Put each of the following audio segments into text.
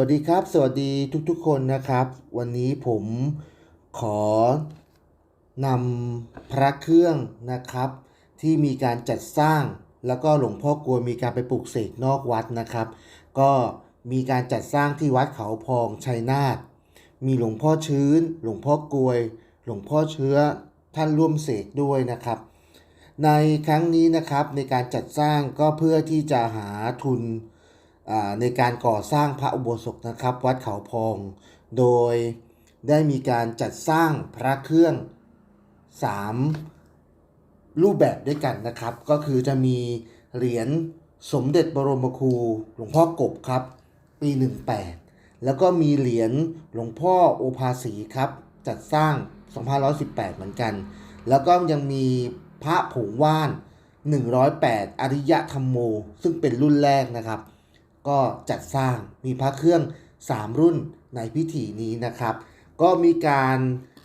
วัสดีครับ สวัสดีทุกๆคนนะครับ วันนี้ผมขอนำพระเครื่องนะครับ ที่มีการจัดสร้าง แล้วก็หลวงพ่อกลวยมีการไปปลูกเสกนอกวัดนะครับ ก็มีการจัดสร้างที่วัดเขาพองชัยนาทมีหลวงพ่อชื้น หลวงพ่อกลวย หลวงพ่อเชื้อท่านร่วมเสกด้วยนะครับ ในครั้งนี้นะครับในการจัดสร้างก็เพื่อที่จะหาทุน ในการก่อสร้างพระอุโบสถนะครับ วัดเขาพอง โดยได้มีการจัดสร้างพระเครื่อง 3 รูปแบบด้วยกันนะครับ ก็คือจะมีเหรียญสมเด็จบรมครูหลวงพ่อกบครับ ปี 18 แล้วก็มีเหรียญหลวงพ่อโอภาสีครับ จัดสร้าง 2518 เหมือนกัน แล้วก็ยังมีพระผงว่าน 108 อริยธรรมโม ซึ่งเป็นรุ่นแรกนะครับ ก็จัดสร้างมีพระเครื่อง 3 รุ่นในพิธีนี้นะครับ ก็มีการ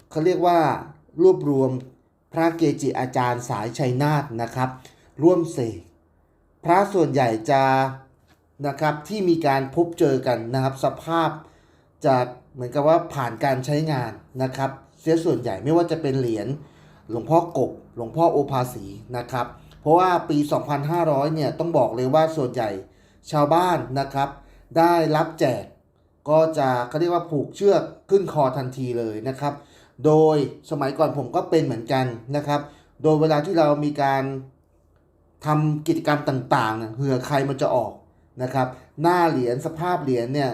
เขาเรียกว่ารวบรวมพระเกจิอาจารย์สายชัยนาทนะครับ ร่วมเสกพระส่วนใหญ่จะนะครับที่มีการพบเจอกันนะครับ สภาพจะเหมือนกับว่าผ่านการใช้งานนะครับ เสียส่วนใหญ่ไม่ว่าจะเป็นเหรียญหลวงพ่อกบหลวงพ่อโอภาสีนะครับ เพราะว่าปี 2500 เนี่ยต้องบอกเลยว่าส่วนใหญ่ ชาวบ้านนะครับ ได้รับแจกก็จะเขาเรียกว่าผูกเชือกขึ้นคอทันทีเลยนะครับ โดยสมัยก่อนผมก็เป็นเหมือนกันนะครับ โดยเวลาที่เรามีการทำกิจกรรมต่างๆเนี่ยเผื่อใครมันจะออกนะครับ หน้าเหรียญสภาพเหรียญเนี่ย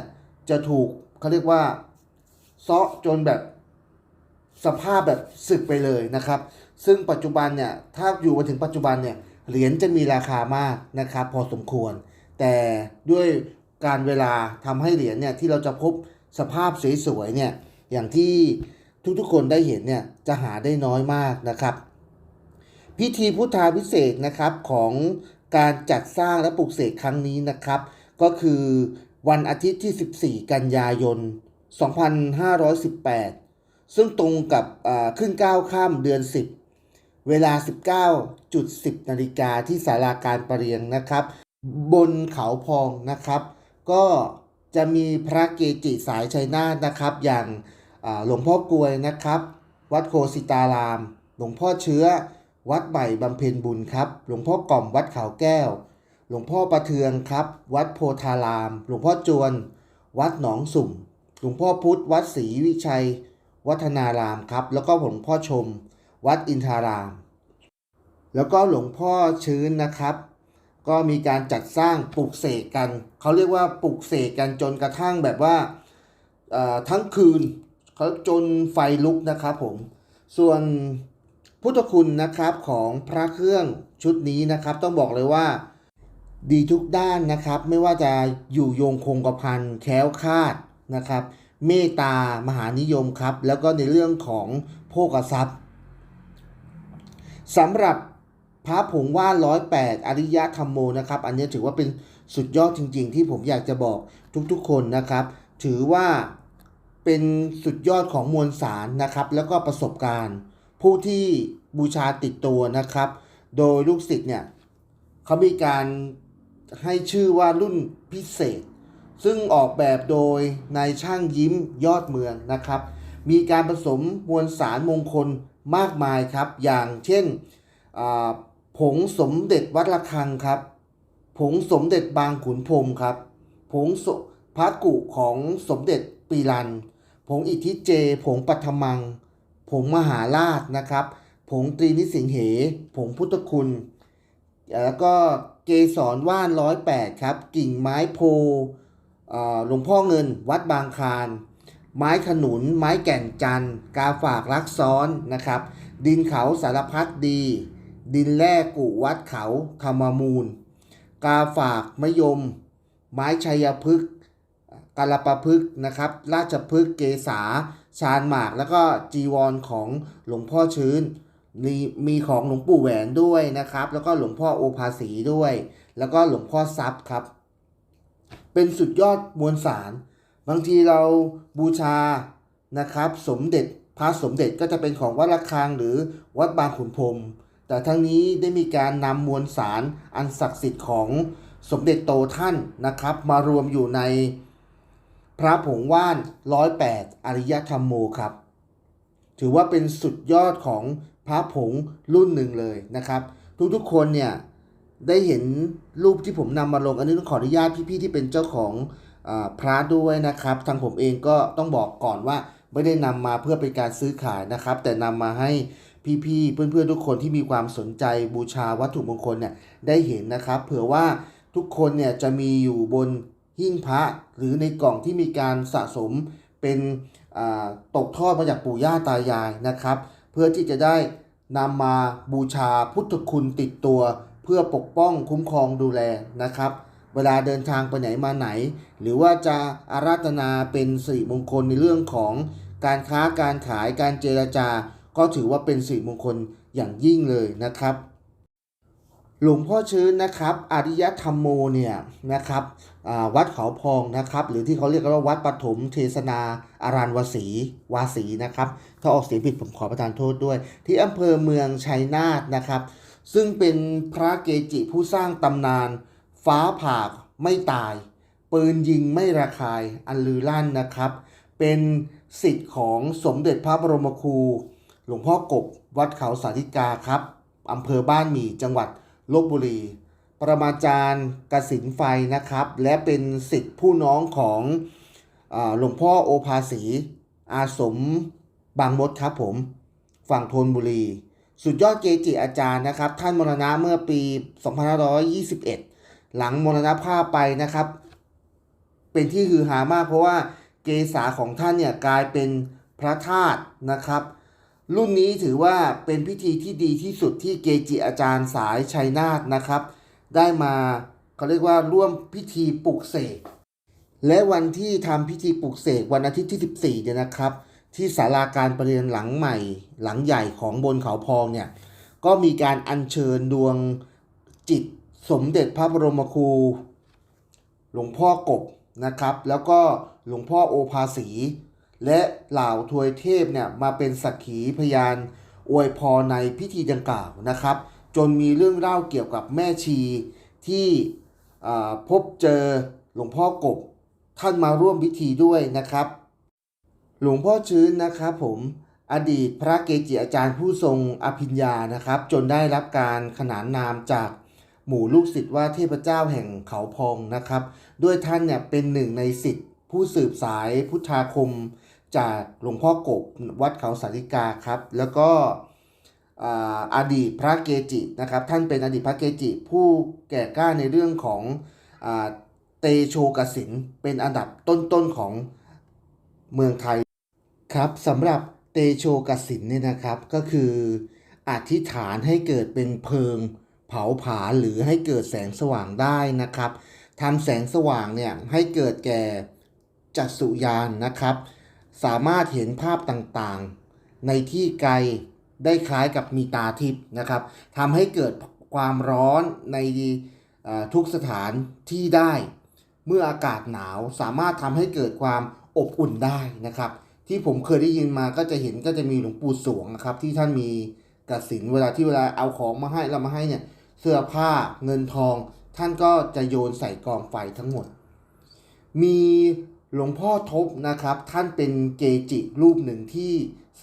จะถูกเขาเรียกว่าเซาะจนแบบสภาพแบบสึกไปเลยนะครับ ซึ่งปัจจุบันเนี่ยถ้าอยู่มาถึงปัจจุบันเนี่ยเหรียญจะมีราคามากนะครับ พอสมควร แต่ด้วยการเวลาทำให้เหรียญเนี่ยที่เราจะพบสภาพสวยๆเนี่ยอย่างที่ทุกๆคนได้เห็นเนี่ยจะหาได้น้อยมากนะครับ พิธีพุทธาพิเศษนะครับของการจัดสร้างและปลูกเสกครั้งนี้นะครับ ก็คือวันอาทิตย์ที่ 14 กันยายน 2518 ซึ่งตรงกับขึ้น 9 ข้ามเดือน 10 เวลา 19.10 นาฬิกาที่ศาลาการประเรียงนะครับ บนเขาพองนะครับ ก็จะมีพระเกจิสายชัยนาทนะครับ อย่างหลวงพ่อกลวยนะครับ วัดโคสิตาราม หลวงพ่อเชื้อ วัดใหม่บำเพ็ญบุญครับ หลวงพ่อกล่อมวัดเขาแก้ว หลวงพ่อประเทืองครับ วัดโพธาราม หลวงพ่อจวน วัดหนองสุ่ม หลวงพ่อพุธวัดศรีวิชัย วัฒนารามครับ แล้วก็หลวงพ่อชม วัดอินทาราม แล้วก็หลวงพ่อชื้นนะครับ ก็มีการจัดสร้างปลูกเสกกัน เขาเรียกว่าปลูกเสกกันจนกระทั่งแบบว่าทั้งคืนเขาจนไฟลุกนะครับผม ส่วนพุทธคุณนะครับของพระเครื่องชุดนี้นะครับ ต้องบอกเลยว่าดีทุกด้านนะครับ ไม่ว่าจะอยู่โยงคงกระพันแคล้วคาดนะครับ เมตตามหานิยมครับ แล้วก็ในเรื่องของโภกทรัพย์สำหรับ พระผงว่านร้อยแปดอริยธรรมโมนะครับ อันนี้ถือว่าเป็นสุดยอดจริง ๆ ที่ผมอยากจะบอกทุกๆคนนะครับ ถือว่าเป็นสุดยอดของมวลสารนะครับ แล้วก็ประสบการณ์ ผู้ที่บูชาติดตัวนะครับ โดยลูกศิษย์เนี่ยเขามีการให้ชื่อว่ารุ่นพิเศษ ซึ่งออกแบบโดยนายช่างยิ้มยอดเมืองนะครับ มีการผสมมวลสารมงคลมากมายครับ อย่างเช่นอ่า ผงสมเด็จวัดระฆังครับ ผงสมเด็จบางขุนพรมครับ ผงสพระกุของสมเด็จปีรัน ผงอิทธิเจ ผงปัทมัง ผงมหาราชนะครับ ผงตรีนิสิงเห ผงพุทธคุณ แล้วก็เกสรว่านร้อยแปดครับ กิ่งไม้โพหลวงพ่อเงินวัดบางคานไม้ขนุน ไม้แก่นจัน กาฝากรักซ้อนนะครับ ดินเขาสารพัดดี ดินแร่กุวัดเขาธรรมมูล กาฝากมะยม ไม้ชัยพฤกษ์กาลปะพฤกษ์นะครับ ราชพฤกษ์เกษาชาญหมาก แล้วก็จีวรของหลวงพ่อชื้นมีมีของหลวงปู่แหวนด้วยนะครับ แล้วก็หลวงพ่อโอภาสีด้วย แล้วก็หลวงพ่อทรัพย์ครับ เป็นสุดยอดมวลสาร บางทีเราบูชานะครับ สมเด็จพระสมเด็จก็จะเป็นของวัดระฆังหรือวัดบางขุนพรม แต่ทั้งนี้ได้มีการนำมวลสารอันศักดิ์สิทธิ์ของสมเด็จโตท่านนะครับ มารวมอยู่ในพระผงว่านร้อยแปดอริยธรรมโมครับ ถือว่าเป็นสุดยอดของพระผงรุ่นหนึ่งเลยนะครับ ทุกๆคนเนี่ยได้เห็นรูปที่ผมนำมาลงอันนี้ต้องขออนุญาตพี่ๆที่เป็นเจ้าของอพระด้วยนะครับ ทางผมเองก็ต้องบอกก่อนว่าไม่ได้นำมาเพื่อเป็นการซื้อขายนะครับ แต่นำมาให้ พี่ๆ เพื่อนๆ ทุกคนที่มีความสนใจบูชาวัตถุมงคลเนี่ยได้เห็นนะครับ เผื่อว่าทุกคนเนี่ยจะมีอยู่บนหิ้งพระหรือในกล่องที่มีการสะสมเป็นตกทอดมาจากปู่ย่าตายายนะครับ เพื่อที่จะได้นำมาบูชาพุทธคุณติดตัว เพื่อปกป้องคุ้มครองดูแลนะครับ เวลาเดินทางไปไหนมาไหน หรือว่าจะอาราธนาเป็นสิริมงคลในเรื่องของการค้าการขายการเจรจา ก็ถือว่าเป็นสิริมงคลอย่างยิ่งเลยนะครับ หลวงพ่อชื้นนะครับอริยธรรมโมเนี่ยนะครับวัดเขาพองนะครับ หรือที่เขาเรียกกันว่าวัดปฐมเทศนาอารันวสีวาสีนะครับ ถ้าออกเสียงผิดผมขอประทานโทษด้วย ที่อำเภอเมืองชัยนาทนะครับ ซึ่งเป็นพระเกจิผู้สร้างตำนาน ฟ้าผ่าไม่ตาย ปืนยิงไม่ระคายอันลือลั่นนะครับ เป็นสิทธิ์ของสมเด็จพระบรมครู หลวงพ่อกบวัดเขาสาธิกาครับอำเภอบ้านหมี่จังหวัดลบบุรี ประมาจารย์กสินไฟนะครับ และเป็นสิทธิ์ผู้น้องของอหลวงพ่อโอภาสี อาสมบางมดครับผม ฝั่งธนบุรี สุดยอดเกจิอาจารย์นะครับ ท่านมรณะเมื่อปี 2521 หลังมรณภาพไปนะครับ เป็นที่ฮือฮามากเพราะว่าเกษาของท่านเนี่ยกลายเป็นพระธาตุนะครับ รุ่นนี้ถือว่าเป็นพิธีที่ดีที่สุดที่เกจิอาจารย์สายชัยนาทนะครับ ได้มาเขาเรียกว่าร่วมพิธีปลุกเสกและวันที่ทำพิธีปลุกเสกวันอาทิตย์ที่ 14เนี่ยนะครับ ที่ศาลาการประเรียนหลังใหม่หลังใหญ่ของบนเขาพองเนี่ยก็มีการอัญเชิญดวงจิตสมเด็จพระบรมครู หลวงพ่อกบนะครับ แล้วก็หลวงพ่อโอภาสี และเหล่าทวยเทพเนี่ยมาเป็นสักขีพยานอวยพรในพิธีดังกล่าวนะครับ จนมีเรื่องเล่าเกี่ยวกับแม่ชีที่พบเจอหลวงพ่อกบท่านมาร่วมพิธีด้วยนะครับ หลวงพ่อชื้นนะครับผมอดีตพระเกจิอาจารย์ผู้ทรงอภิญญานะครับ จนได้รับการขนานนามจากหมู่ลูกศิษย์ว่าเทพเจ้าแห่งเขาพองนะครับ ด้วยท่านเนี่ยเป็นหนึ่งในศิษย์ผู้สืบสายพุทธาคม จากหลวงพ่อกบวัดเขาสาริกาครับ แล้วก็อดีตพระเกจินะครับ ท่านเป็นอดีตพระเกจิผู้แก่กล้าในเรื่องของอเตโชกสินเป็นอันดับต้นๆของเมืองไทยครับสำหรับเตโชกสินเนี่ยนะครับก็คืออธิษฐานให้เกิดเป็นเพลิงเผาผลาญหรือให้เกิดแสงสว่างได้นะครับทำแสงสว่างเนี่ยให้เกิดแก่จักษุญาณนะครับ สามารถเห็นภาพต่างๆ ในที่ไกลได้คล้ายกับมีตาทิพย์นะครับทำให้เกิดความร้อนในทุกสถานที่ได้ เมื่ออากาศหนาวสามารถทำให้เกิดความอบอุ่นได้นะครับ ที่ผมเคยได้ยินมาก็จะเห็นก็จะมีหลวงปู่สวงนะครับ ที่ท่านมีกสินเวลาที่เวลาเอาของมาให้เรามาให้เนี่ยเสื้อผ้าเงินทอง ท่านก็จะโยนใส่กองไฟทั้งหมด มี หลวงพ่อทบนะครับ ท่านเป็นเกจิรูปหนึ่งที่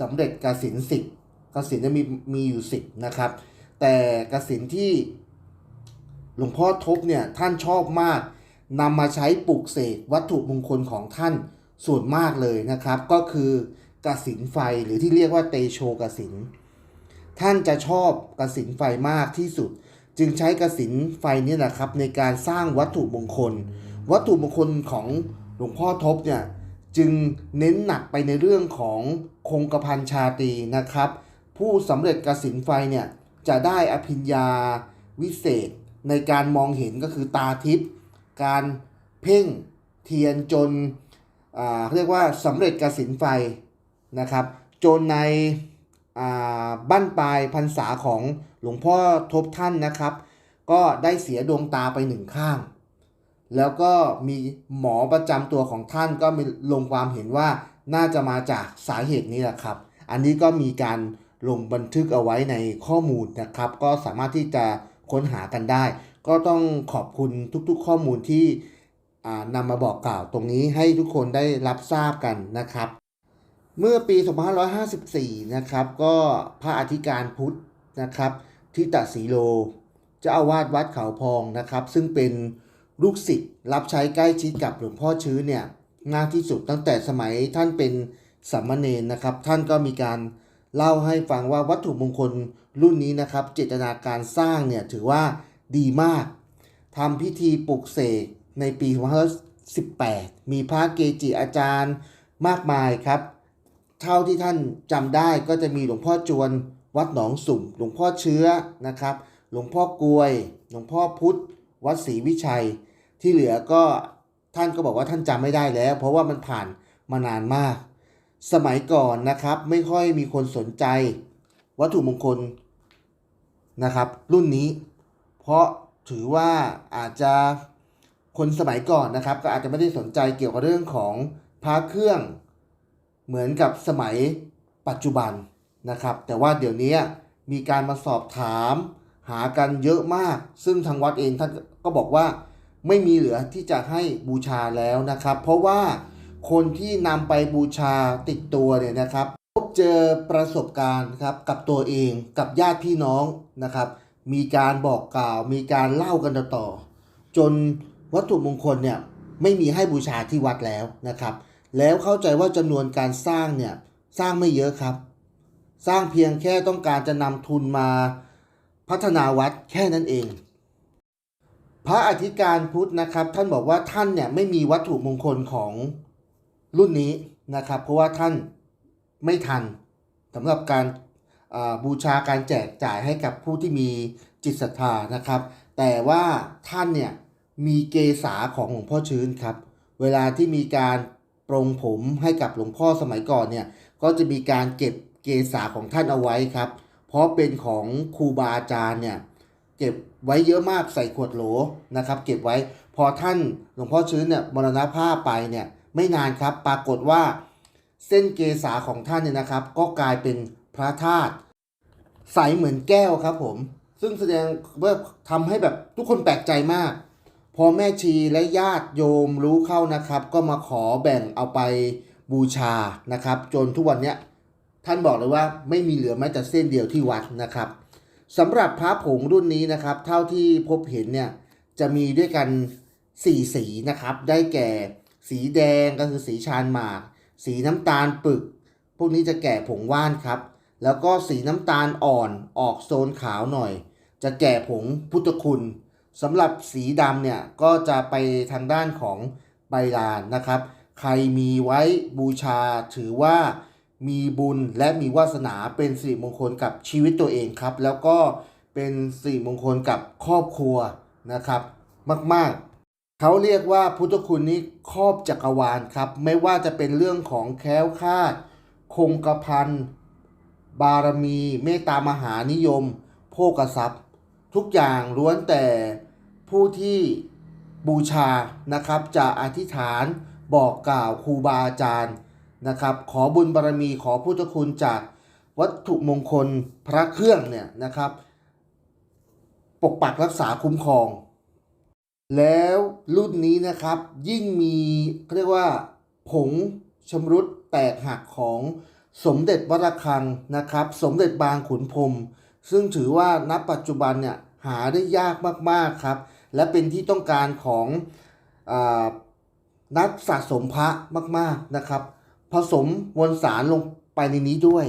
สำเร็จกสินสิบกสินจะมีมีอยู่สิบนะครับ แต่กสินที่หลวงพ่อทบเนี่ยท่านชอบมากนำมาใช้ปลูกเสกวัตถุมงคลของท่านส่วนมากเลยนะครับ ก็คือกสินไฟหรือที่เรียกว่าเตโชกสินท่านจะชอบกสินไฟมากที่สุด จึงใช้กสินไฟนี่แหละครับในการสร้างวัตถุมงคล วัตถุมงคลของ หลวงพ่อทบเนี่ยจึงเน้นหนักไปในเรื่องของคงกระพันชาตีนะครับ ผู้สำเร็จกสินไฟเนี่ยจะได้อภิญญาวิเศษในการมองเห็นก็คือตาทิพย์การเพ่งเทียนจนอ่าเรียกว่าสำเร็จกสินไฟนะครับ จนในอ่านปลายพรรษาของหลวงพ่อทบท่านนะครับ ก็ได้เสียดวงตาไปหนึ่งข้าง แล้วก็มีหมอประจำตัวของท่านก็มีลงความเห็นว่าน่าจะมาจากสาเหตุนี้แหละครับ อันนี้ก็มีการลงบันทึกเอาไว้ในข้อมูลนะครับ ก็สามารถที่จะค้นหากันได้ ก็ต้องขอบคุณทุกๆข้อมูลที่นำมาบอกกล่าวตรงนี้ให้ทุกคนได้รับทราบกันนะครับ เมื่อปี 2554 นะครับก็พระอธิการพุทธนะครับทิตสีโลเจ้าอาวาสวัดเขาพองนะครับ ซึ่งเป็น ลูกศิษย์รับใช้ใกล้ชิดกับหลวงพ่อชื้อเนี่ยมากที่สุดตั้งแต่สมัยท่านเป็นสามเณรนะครับ ท่านก็มีการเล่าให้ฟังว่าวัตถุมงคลรุ่นนี้นะครับ เจตนาการสร้างเนี่ยถือว่าดีมากทำพิธีปลุกเสกในปี2518 มีพระเกจิอาจารย์มากมายครับ เท่าที่ท่านจำได้ก็จะมีหลวงพ่อจวนวัดหนองสุ่ม หลวงพ่อเชื้อนะครับ หลวงพ่อกลวย หลวงพ่อพุทธ วัดศรีวิชัย ที่เหลือก็ท่านก็บอกว่าท่านจำไม่ได้แล้ว เพราะว่ามันผ่านมานานมาก สมัยก่อนนะครับไม่ค่อยมีคนสนใจ วัตถุมงคลนะครับ รุ่นนี้ เพราะถือว่าอาจจะคนสมัยก่อนนะครับ ก็อาจจะไม่ได้สนใจเกี่ยวกับเรื่องของพระเครื่องเหมือนกับสมัยปัจจุบันนะครับ แต่ว่าเดี๋ยวนี้มีการมาสอบถามหากันเยอะมาก ซึ่งทางวัดเองท่าน ก็บอกว่าไม่มีเหลือที่จะให้บูชาแล้วนะครับ เพราะว่าคนที่นำไปบูชาติดตัวเนี่ยนะครับ พบเจอประสบการณ์ครับกับตัวเองกับญาติพี่น้องนะครับ มีการบอกกล่าว มีการเล่ากันต่อ จนวัตถุมงคลเนี่ยไม่มีให้บูชาที่วัดแล้วนะครับ แล้วเข้าใจว่าจำนวนการสร้างเนี่ยสร้างไม่เยอะครับ สร้างเพียงแค่ต้องการจะนำทุนมาพัฒนาวัดแค่นั้นเอง พระอธิการพุทธนะครับ ท่านบอกว่าท่านเนี่ยไม่มีวัตถุมงคลของรุ่นนี้นะครับ เพราะว่าท่านไม่ทันสำหรับการบูชาการแจกจ่ายให้กับผู้ที่มีจิตศรัทธานะครับ แต่ว่าท่านเนี่ยมีเกษาของหลวงพ่อชื้นครับ เวลาที่มีการปรงผมให้กับหลวงพ่อสมัยก่อนเนี่ยก็จะมีการเก็บเกษาของท่านเอาไว้ครับ เพราะเป็นของครูบาอาจารย์เนี่ย ก็บไว้เยอะมากใส่ขวดโหลนะครับ เก็บไว้พอท่านหลวงพ่อชื้นเนี่ยมรณภาพไปเนี่ยไม่นานครับปรากฏว่าเส้นเกษาของท่านเนี่ยนะครับ ก็กลายเป็นพระธาตุใสเหมือนแก้วครับผม ซึ่งแสดงว่าทำให้แบบทุกคนแปลกใจมาก พอแม่ชีและญาติโยมรู้เข้านะครับ ก็มาขอแบ่งเอาไปบูชานะครับ จนทุกวันเนี้ยท่านบอกเลยว่าไม่มีเหลือแม้แต่เส้นเดียวที่วัดนะครับ สำหรับพระผงรุ่นนี้นะครับ เท่าที่พบเห็นเนี่ยจะมีด้วยกัน 4 สีนะครับ ได้แก่สีแดงก็คือสีชานหมาก สีน้ำตาลปึก พวกนี้จะแก่ผงว่านครับ แล้วก็สีน้ำตาลอ่อนออกโซนขาวหน่อย จะแก่ผงพุทธคุณสำหรับสีดำเนี่ยก็จะไปทางด้านของใบลานนะครับ ใครมีไว้บูชาถือว่า มีบุญและมีวาสนาเป็นสิริมงคลกับชีวิตตัวเองครับ แล้วก็เป็นสิริมงคลกับครอบครัวนะครับ มากๆ เขาเรียกว่าพุทธคุณนี้ครอบจักรวาลครับ ไม่ว่าจะเป็นเรื่องของแคล้วคาด คงกระพันบารมี เมตตามหานิยม โภกทรัพย์ ทุกอย่างล้วนแต่ผู้ที่บูชานะครับจะอธิษฐานบอกกล่าวครูบาอาจารย์ นะครับ ขอบุญบารมีขอพุทธคุณจากวัตถุมงคลพระเครื่องเนี่ยนะครับ ปกปักรักษาคุ้มครอง แล้วรุ่นนี้นะครับยิ่งมีเรียกว่าผงชำรุดแตกหักของสมเด็จวัดระฆังนะครับ สมเด็จบางขุนพรมซึ่งถือว่าณปัจจุบันเนี่ยหาได้ยากมากๆครับ และเป็นที่ต้องการของอนักสะสมพระมากๆนะครับ ผสมมวลสารลงไปในนี้ด้วย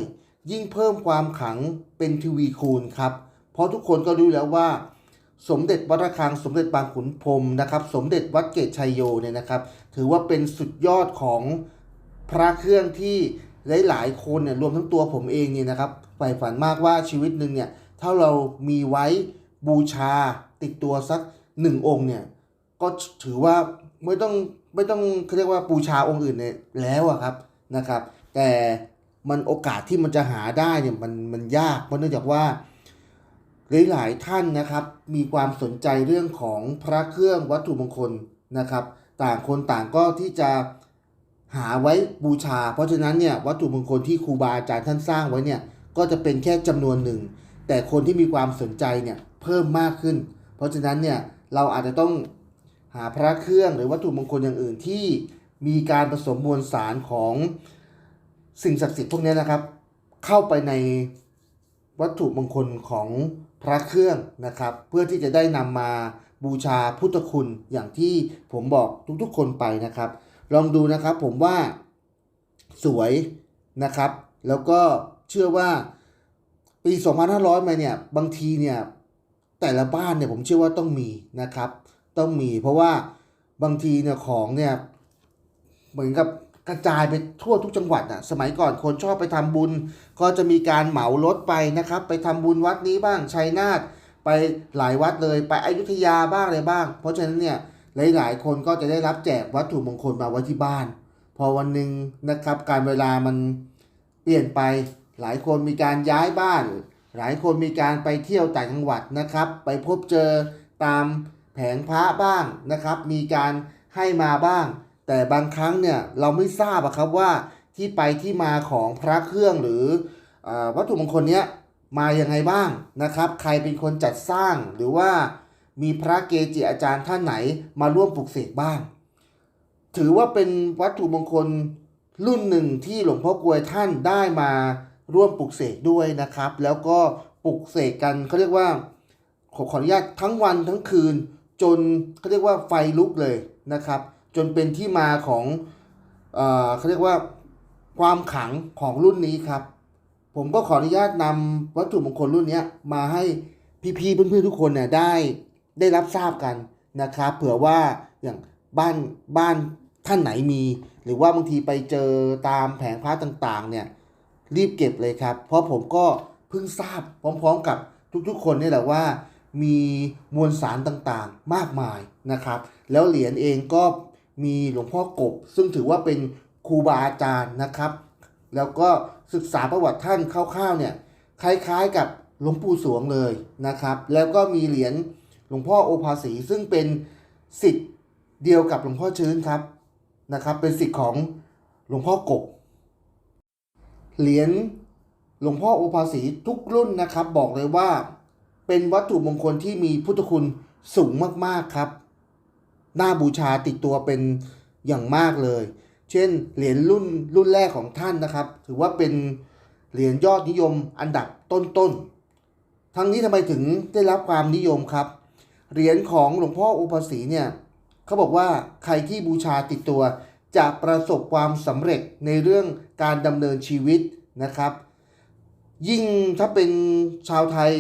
ยิ่งเพิ่มความขังเป็นทวีคูณครับ เพราะทุกคนก็รู้แล้วว่า สมเด็จวัดระฆังสมเด็จบางขุนพรมนะครับ สมเด็จวัดเกตชัยโยเนี่ยนะครับ ถือว่าเป็นสุดยอดของพระเครื่องที่หลายๆคนเนี่ยรวมทั้งตัวผมเองเนี่ยนะครับใฝ่ฝันมากว่าชีวิตหนึ่งเนี่ยถ้าเรามีไว้บูชาติดตัวสักหนึ่งองค์เนี่ยก็ถือว่าไม่ต้องไม่ต้องเขาเรียกว่าบูชาองค์อื่นเนี่ยแล้วอะครับ นะครับ แต่มันโอกาสที่มันจะหาได้เนี่ยมันมันยากเพราะเนื่องจากว่าหลายๆท่านนะครับ มีความสนใจเรื่องของพระเครื่องวัตถุมงคลนะครับ ต่างคนต่างก็ที่จะหาไว้บูชา เพราะฉะนั้นเนี่ยวัตถุมงคลที่ครูบาอาจารย์ท่านสร้างไว้เนี่ยก็จะเป็นแค่จำนวนหนึ่ง แต่คนที่มีความสนใจเนี่ยเพิ่มมากขึ้น เพราะฉะนั้นเนี่ยเราอาจจะต้องหาพระเครื่องหรือวัตถุมงคลอย่างอื่นที่ มีการผสมมวลสารของสิ่งศักดิ์สิทธิ์พวกนี้นะครับ เข้าไปในวัตถุมงคลของพระเครื่องนะครับ เพื่อที่จะได้นำมาบูชาพุทธคุณอย่างที่ผมบอกทุกๆคนไปนะครับ ลองดูนะครับผมว่าสวยนะครับ แล้วก็เชื่อว่าปี 2500 มาเนี่ยบางทีเนี่ยแต่ละบ้านเนี่ยผมเชื่อว่าต้องมีนะครับ ต้องมีเพราะว่าบางทีเนี่ยของเนี่ย เหมือนกับกระจายไปทั่วทุกจังหวัดอะ สมัยก่อนคนชอบไปทำบุญ ก็จะมีการเหมารถไปนะครับ ไปทำบุญวัดนี้บ้างชัยนาทไปหลายวัดเลยไปอยุธยาบ้างอะไรบ้าง เพราะฉะนั้นเนี่ยหลาย ๆ คนก็จะได้รับแจกวัตถุมงคลมาไว้ที่บ้าน พอวันหนึ่งนะครับการเวลามันเปลี่ยนไป หลายคนมีการย้ายบ้าน หลายคนมีการไปเที่ยวต่างจังหวัดนะครับ ไปพบเจอตามแผงพระบ้างนะครับ มีการให้มาบ้าง แต่บางครั้งเนี่ยเราไม่ทราบอะครับว่าที่ไปที่มาของพระเครื่องหรืออวัตถุมงคลเนี้ยมายังไงบ้างนะครับ ใครเป็นคนจัดสร้างหรือว่ามีพระเกจิอาจารย์ท่านไหนมาร่วมปลุกเสกบ้าง ถือว่าเป็นวัตถุมงคลรุ่นหนึ่งที่หลวงพ่อกวยท่านได้มาร่วมปลุกเสกด้วยนะครับ แล้วก็ปลุกเสกกันเขาเรียกว่าขอขออนุญาตทั้งวันทั้งคืน จนเขาเรียกว่าไฟลุกเลยนะครับ จนเป็นที่มาของเอ่อเขาเรียกว่าความขังของรุ่นนี้ครับ ผมก็ขออนุญาตนำวัตถุมงคลรุ่นนี้มาให้พี่ๆเพื่อนๆทุกคนเนี่ยได้ได้รับทราบกันนะครับ เผื่อว่าอย่างบ้านบ้านท่านไหนมี หรือว่าบางทีไปเจอตามแผงพระต่างๆเนี่ยรีบเก็บเลยครับ เพราะผมก็เพิ่งทราบพร้อมๆกับทุกๆ คนนี่แหละว่ามีมวลสารต่างๆ มากมายนะครับ แล้วเหรียญเองก็ มีหลวงพ่อกบ ซึ่งถือว่าเป็นครูบาอาจารย์นะครับ แล้วก็ศึกษาประวัติท่านคร่าวๆเนี่ยคล้ายๆกับหลวงปู่สวงเลยนะครับ แล้วก็มีเหรียญหลวงพ่อโอภาสีซึ่งเป็นสิทธิ์เดียวกับหลวงพ่อชื้นครับนะครับ เป็นสิทธิ์ของหลวงพ่อกบเหรียญหลวงพ่อโอภาสีทุกรุ่นนะครับ บอกเลยว่า เป็นวัตถุมงคลที่มีพุทธคุณสูงมากๆครับ น่าบูชาติดตัวเป็นอย่างมากเลย เช่นเหรียญรุ่นรุ่นแรกของท่านนะครับ ถือว่าเป็นเหรียญยอดนิยมอันดับต้นๆ ทั้งนี้ทำไมถึงได้รับความนิยมครับ เหรียญของหลวงพ่ออุปสีเนี่ยเขาบอกว่าใครที่บูชาติดตัว จะประสบความสำเร็จในเรื่องการดำเนินชีวิตนะครับ ยิ่งถ้าเป็นชาวไทย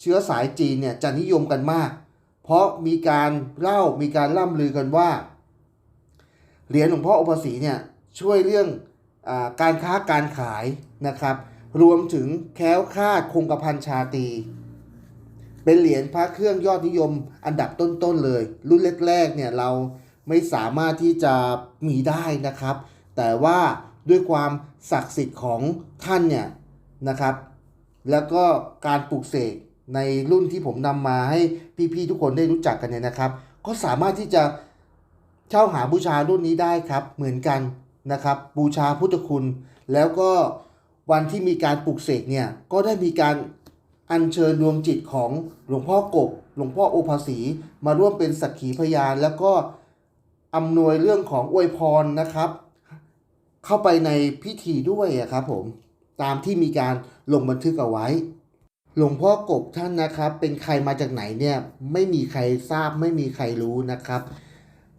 เชื้อสายจีนเนี่ยจะนิยมกันมาก เพราะมีการเล่ามีการล่ำลือกันว่า เหรียญหลวงพ่ออุปสีเนี่ยช่วยเรื่องอการค้าการขายนะครับ รวมถึงแค้วคาดคงกระพันชาตี เป็นเหรียญพระเครื่องยอดนิยมอันดับต้นๆเลย รุ่นแรกๆเนี่ยเราไม่สามารถที่จะมีได้นะครับ แต่ว่าด้วยความศักดิ์สิทธิ์ของท่านเนี่ยนะครับ แล้วก็การปลูกเสก ในรุ่นที่ผมนำมาให้พี่ๆทุกคนได้รู้จักกันเนี่ยนะครับ ก็สามารถที่จะเช่าหาบูชารุ่นนี้ได้ครับเหมือนกันนะครับ บูชาพุทธคุณ แล้วก็วันที่มีการปลูกเสกเนี่ยก็ได้มีการอัญเชิญดวงจิตของหลวงพ่อกบ หลวงพ่อโอภาสีมาร่วมเป็นสักขีพยาน แล้วก็อำนวยเรื่องของอวยพรนะครับ เข้าไปในพิธีด้วยครับผมตามที่มีการลงบันทึกเอาไว้ หลวงพ่อกบท่านนะครับ เป็นใครมาจากไหนเนี่ยไม่มีใครทราบไม่มีใครรู้นะครับ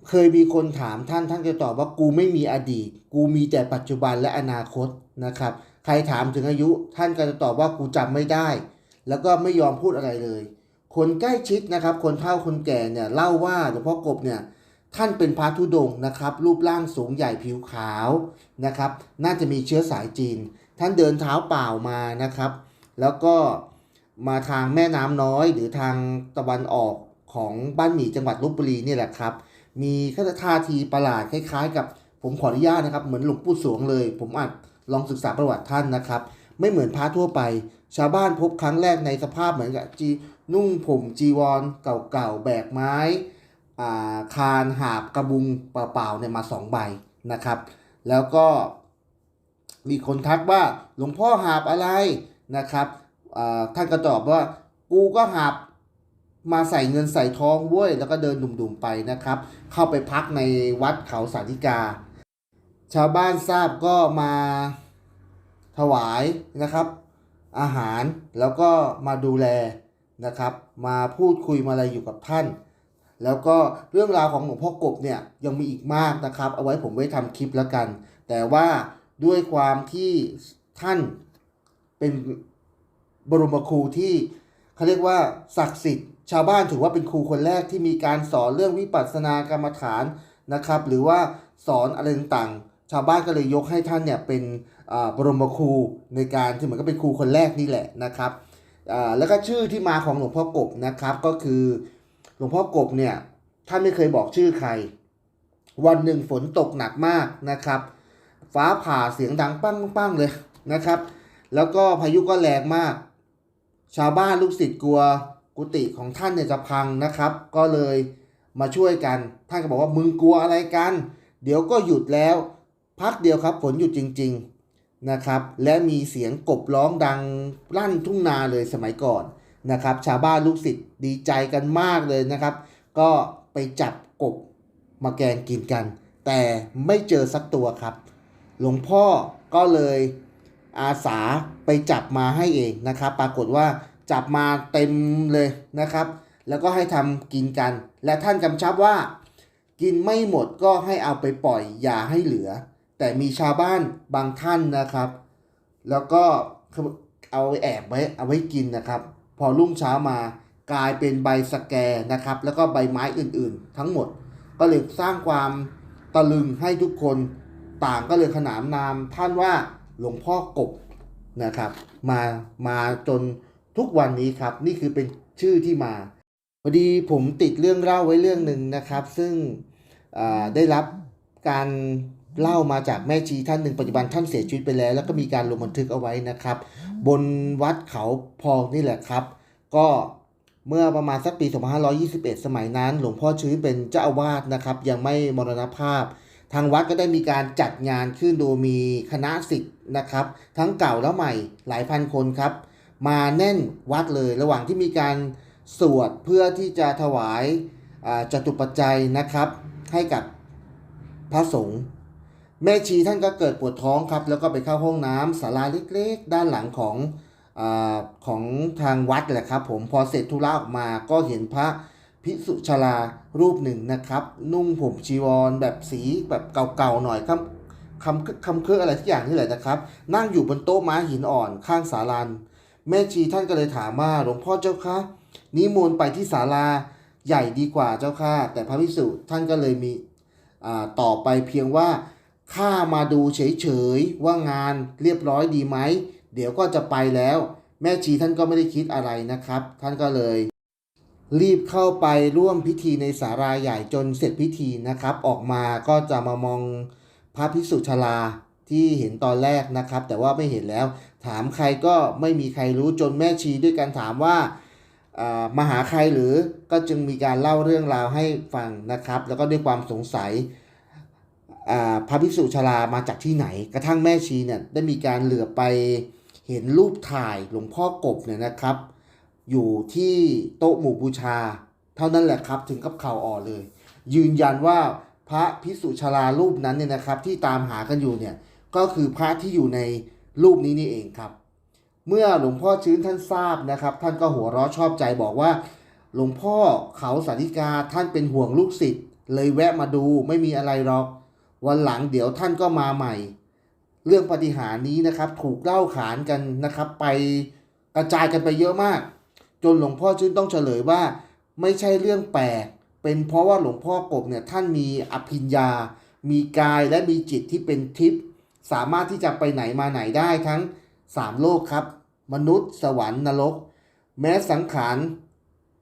เคยมีคนถามท่านท่านจะตอบว่ากูไม่มีอดีต กูมีแต่ปัจจุบันและอนาคตนะครับ ใครถามถึงอายุ ท่านก็จะตอบว่ากูจำไม่ได้ แล้วก็ไม่ยอมพูดอะไรเลย คนใกล้ชิดนะครับ คนเฒ่าคนแก่เนี่ยเล่าว่าหลวงพ่อกบเนี่ยท่านเป็นพระธุดงนะครับ รูปร่างสูงใหญ่ผิวขาวนะครับ น่าจะมีเชื้อสายจีน ท่านเดินเท้าเปล่ามานะครับ แล้วก็ มาทางแม่น้ำน้อยหรือทางตะวันออกของบ้านหมี่จังหวัดลบบุรีนี่แหละครับ มีท่าทีประหลาดคล้ายๆ กับผมขออนุญาตนะครับ เหมือนหลวงปู่สวงเลย ผมอาจลองศึกษาประวัติท่านนะครับ ไม่เหมือนพระทั่วไป ชาวบ้านพบครั้งแรกในสภาพเหมือนกับจีนุ่งผมจีวรเก่าๆแบกไม้อ่าคานหาบกระบุงเปล่าๆเนี่ยมาสองใบนะครับ แล้วก็มีคนทักว่าหลวงพ่อหาบอะไรนะครับ ท่านก็ตอบว่ากูก็หาบมาใส่เงินใส่ทองเว้ยแล้วก็เดินดุ่มๆไปนะครับ เข้าไปพักในวัดเขาสาธิกา ชาวบ้านทราบก็มาถวายนะครับ อาหารแล้วก็มาดูแลนะครับ มาพูดคุยมาอะไรอยู่กับท่าน แล้วก็เรื่องราวของหลวงพ่อกบเนี่ยยังมีอีกมากนะครับ เอาไว้ผมไว้ทำคลิปแล้วกัน แต่ว่าด้วยความที่ท่านเป็น บรมครูที่เขาเรียกว่าศักดิ์สิทธิ์ ชาวบ้านถือว่าเป็นครูคนแรกที่มีการสอนเรื่องวิปัสสนากรรมฐานนะครับ หรือว่าสอนอะไรต่างๆ ชาวบ้านก็เลยยกให้ท่านเนี่ยเป็นบรมครูในการที่เหมือนก็เป็นครูคนแรกนี่แหละนะครับแล้วก็ชื่อที่มาของหลวงพ่อกบนะครับก็คือหลวงพ่อกบเนี่ยท่านไม่เคยบอกชื่อใคร วันหนึ่งฝนตกหนักมากนะครับ ฟ้าผ่าเสียงดังปั้งปังเลยนะครับ แล้วก็พายุก็แรงมาก ชาวบ้านลูกศิษย์กลัวกุฏิของท่านเนี่ยจะพังนะครับ ก็เลยมาช่วยกัน ท่านก็บอกว่ามึงกลัวอะไรกัน เดี๋ยวก็หยุดแล้ว พักเดียวครับฝนหยุดจริง ๆนะครับ และมีเสียงกบร้องดังลั่นทุ่งนาเลยสมัยก่อนนะครับ ชาวบ้านลูกศิษย์ดีใจกันมากเลยนะครับ ก็ไปจับกบมาแกงกินกัน แต่ไม่เจอสักตัวครับ หลวงพ่อก็เลย อาสาไปจับมาให้เองนะครับ ปรากฏว่าจับมาเต็มเลยนะครับ แล้วก็ให้ทำกินกัน และท่านกำชับว่า กินไม่หมดก็ให้เอาไปปล่อยอย่าให้เหลือ แต่มีชาวบ้านบางท่านนะครับ แล้วก็เอาแอบไว้เอาไว้กินนะครับ พอรุ่งเช้ามากลายเป็นใบสแกนะครับ แล้วก็ใบไม้อื่นๆ ทั้งหมด ก็เลยสร้างความตะลึงให้ทุกคนต่างก็เลยขนานนามท่านว่า หลวงพ่อกบนะครับ มามาจนทุกวันนี้ครับ นี่คือเป็นชื่อที่มาพอดีผมติดเรื่องเล่าไว้เรื่องหนึ่งนะครับ ซึ่งได้รับการเล่ามาจากแม่ชีท่านหนึ่งปัจจุบันท่านเสียชีวิตไปแล้ว แล้วก็มีการลงบันทึกเอาไว้นะครับ บนวัดเขาพองนี่แหละครับ ก็เมื่อประมาณสักปี 2521 สมัยนั้น หลวงพ่อชื้นเป็นเจ้าอาวาสนะครับ ยังไม่มรณภาพ ทางวัดก็ได้มีการจัดงานขึ้นโดยมีคณะศิษย์นะครับ ทั้งเก่าและใหม่หลายพันคนครับ มาแน่นวัดเลยระหว่างที่มีการสวดเพื่อที่จะถวายจตุปัจจัยนะครับ ให้กับพระสงฆ์แม่ชีท่านก็เกิดปวดท้องครับ แล้วก็ไปเข้าห้องน้ำศาลาเล็กๆ ด้านหลังของอของทางวัดแหละครับ ผมพอเสร็จธุระออกมาก็เห็นพระ ภิกษุชรารูปหนึ่งนะครับ นุ่งผมจีวรแบบสีแบบเก่าๆหน่อยคำคำคำเครืออะไรทุกอย่างนี่แหละนะครับ นั่งอยู่บนโต๊ะม้าหินอ่อนข้างศาลาแม่ชีท่านก็เลยถามว่าหลวงพ่อเจ้าคะนิมนต์ไปที่ศาลาใหญ่ดีกว่าเจ้าค่ะ แต่พระภิกษุท่านก็เลยมีต่อไปเพียงว่าข้ามาดูเฉยๆว่างานเรียบร้อยดีไหม เดี๋ยวก็จะไปแล้ว แม่ชีท่านก็ไม่ได้คิดอะไรนะครับ ท่านก็เลย รีบเข้าไปร่วมพิธีในศาลาใหญ่จนเสร็จพิธีนะครับ ออกมาก็จะมามองพระภิกษุชราที่เห็นตอนแรกนะครับ แต่ว่าไม่เห็นแล้ว ถามใครก็ไม่มีใครรู้จนแม่ชีด้วยกันถามว่ามาหาใครหรือก็จึงมีการเล่าเรื่องราวให้ฟังนะครับ แล้วก็ด้วยความสงสัยพระภิกษุชรามาจากที่ไหน กระทั่งแม่ชีเนี่ยได้มีการเหลือไปเห็นรูปถ่ายหลวงพ่อกบเนี่ยนะครับ อยู่ที่โต๊ะหมู่บูชา เท่านั้นแหละครับถึงกับข่าวอ่อนเลย ยืนยันว่าพระภิกษุชรารูปนั้นเนี่ยนะครับ ที่ตามหากันอยู่เนี่ยก็คือพระที่อยู่ในรูปนี้นี่เองครับ เมื่อหลวงพ่อชื้นท่านทราบนะครับ ท่านก็หัวเราะชอบใจบอกว่า หลวงพ่อเขาสาธิกาท่านเป็นห่วงลูกศิษย์เลยแวะมาดูไม่มีอะไรหรอก วันหลังเดี๋ยวท่านก็มาใหม่ เรื่องปฏิหารนี้นะครับ ถูกเล่าขานกันนะครับ ไปกระจายกันไปเยอะมาก จนหลวงพ่อชื้นต้องเฉลยว่า ไม่ใช่เรื่องแปลก เป็นเพราะว่าหลวงพ่อกบเนี่ยท่านมีอภิญญา มีกายและมีจิตที่เป็นทิพย์สามารถที่จะไปไหนมาไหนได้ทั้งสามโลกครับ มนุษย์ สวรรค์นรก แม้สังขาร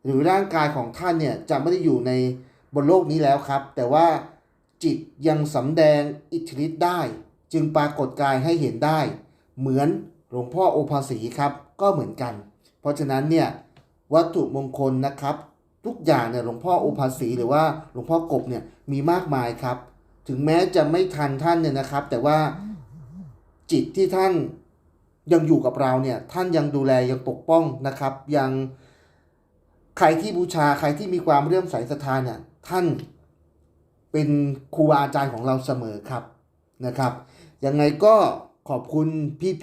หรือร่างกายของท่านเนี่ยจะไม่ได้อยู่ในบนโลกนี้แล้วครับ แต่ว่าจิตยังสำแดงอิทธิฤทธิ์ได้ จึงปรากฏกายให้เห็นได้ เหมือนหลวงพ่อโอภาสีครับก็เหมือนกัน เพราะฉะนั้นเนี่ย วัตถุมงคลนะครับ ทุกอย่างเนี่ยหลวงพ่อโอภาสีหรือว่าหลวงพ่อกบเนี่ยมีมากมายครับ ถึงแม้จะไม่ทันท่านเนี่ยนะครับ แต่ว่าจิตที่ท่านยังอยู่กับเราเนี่ยท่านยังดูแลยังปกป้องนะครับ ยังใครที่บูชาใครที่มีความเรื่อมใสศรัทธาเนี่ยท่านเป็นครูบาอาจารย์ของเราเสมอครับนะครับยังไงก็ขอบคุณ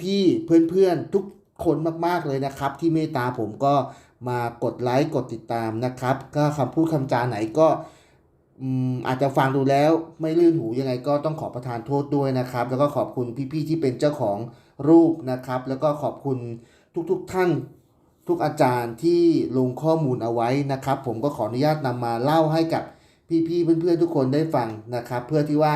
พี่ๆเพื่อนๆทุกคนมากๆเลยนะครับ ที่เมตตาผมก็ มากดไลค์กดติดตามนะครับ ก็คำพูดคำจาไหนก็อาจจะฟังดูแล้วไม่ลื่นหูยังไงก็ต้องขอประทานโทษด้วยนะครับ แล้วก็ขอบคุณพี่ๆที่เป็นเจ้าของรูปนะครับ แล้วก็ขอบคุณทุกๆท่านทุกอาจารย์ที่ลงข้อมูลเอาไว้นะครับ ผมก็ขออนุญาตนำมาเล่าให้กับพี่ๆเพื่อนๆทุกคนได้ฟังนะครับ เพื่อที่ว่า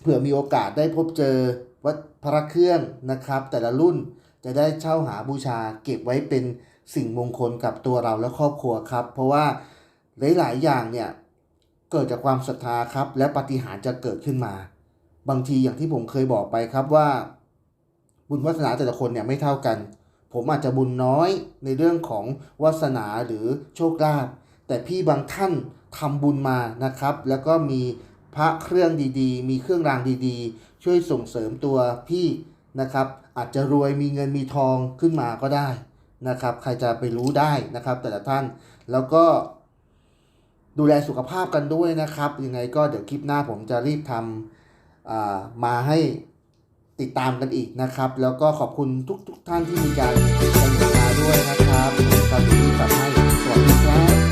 เผื่อมีโอกาสได้พบเจอวัดพระเครื่องนะครับ แต่ละรุ่นจะได้เช่าหาบูชาเก็บไว้เป็น สิ่งมงคลกับตัวเราและครอบครัวครับ เพราะว่าหลาย ๆ อย่างเนี่ยเกิดจากความศรัทธาครับ และปฏิหารจะเกิดขึ้นมา บางทีอย่างที่ผมเคยบอกไปครับว่า บุญวาสนาแต่ละคนเนี่ยไม่เท่ากัน ผมอาจจะบุญน้อยในเรื่องของวาสนาหรือโชคลาภแต่พี่บางท่านทำบุญมานะครับ แล้วก็มีพระเครื่องดีๆ มีเครื่องรางดีๆ ช่วยส่งเสริมตัวพี่นะครับ อาจจะรวยมีเงินมีทองขึ้นมาก็ได้ นะครับ ใครจะไปรู้ได้นะครับ แต่ละท่านแล้วก็ดูแลสุขภาพกันด้วยนะครับ ยังไงก็เดี๋ยวคลิปหน้าผมจะรีบทำมาให้ติดตามกันอีกนะครับ แล้วก็ขอบคุณทุกๆทท่านที่มีการเสนอมาด้วยนะครับตอนนี้ทำให้สวัสดีครับ